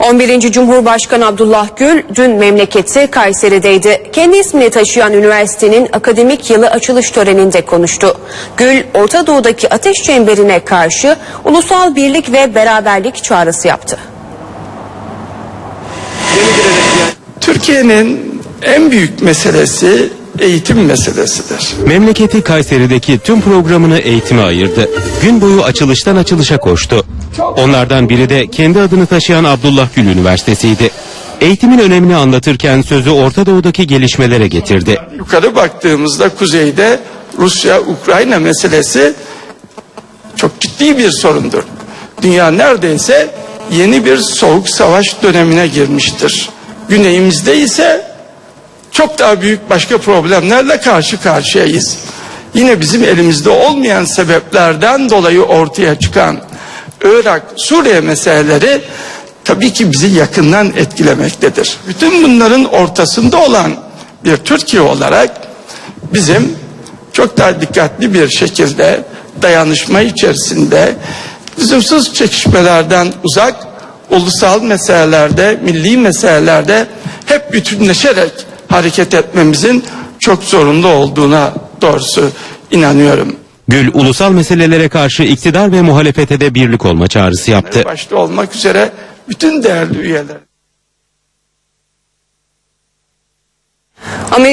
11. Cumhurbaşkanı Abdullah Gül dün memleketi Kayseri'deydi. Kendi ismini taşıyan üniversitenin akademik yılı açılış töreninde konuştu. Gül, Orta Doğu'daki ateş çemberine karşı ulusal birlik ve beraberlik çağrısı yaptı. Türkiye'nin en büyük meselesi eğitim meselesidir. Memleketi Kayseri'deki tüm programını eğitime ayırdı. Gün boyu açılıştan açılışa koştu. Onlardan biri de kendi adını taşıyan Abdullah Gül Üniversitesi'ydi. Eğitimin önemini anlatırken sözü Orta Doğu'daki gelişmelere getirdi. Yukarı baktığımızda kuzeyde Rusya-Ukrayna meselesi çok ciddi bir sorundur. Dünya neredeyse yeni bir soğuk savaş dönemine girmiştir. Güneyimizde ise çok daha büyük başka problemlerle karşı karşıyayız. Yine bizim elimizde olmayan sebeplerden dolayı ortaya çıkan Irak, Suriye meseleleri tabii ki bizi yakından etkilemektedir. Bütün bunların ortasında olan bir Türkiye olarak bizim çok daha dikkatli bir şekilde dayanışma içerisinde lüzumsuz çekişmelerden uzak ulusal meselelerde, milli meselelerde hep bütünleşerek hareket etmemizin çok zorunda olduğuna doğrusu inanıyorum. Gül ulusal meselelere karşı iktidar ve muhalefete de birlik olma çağrısı yaptı. Başta olmak üzere bütün değerli üyeler. Amerika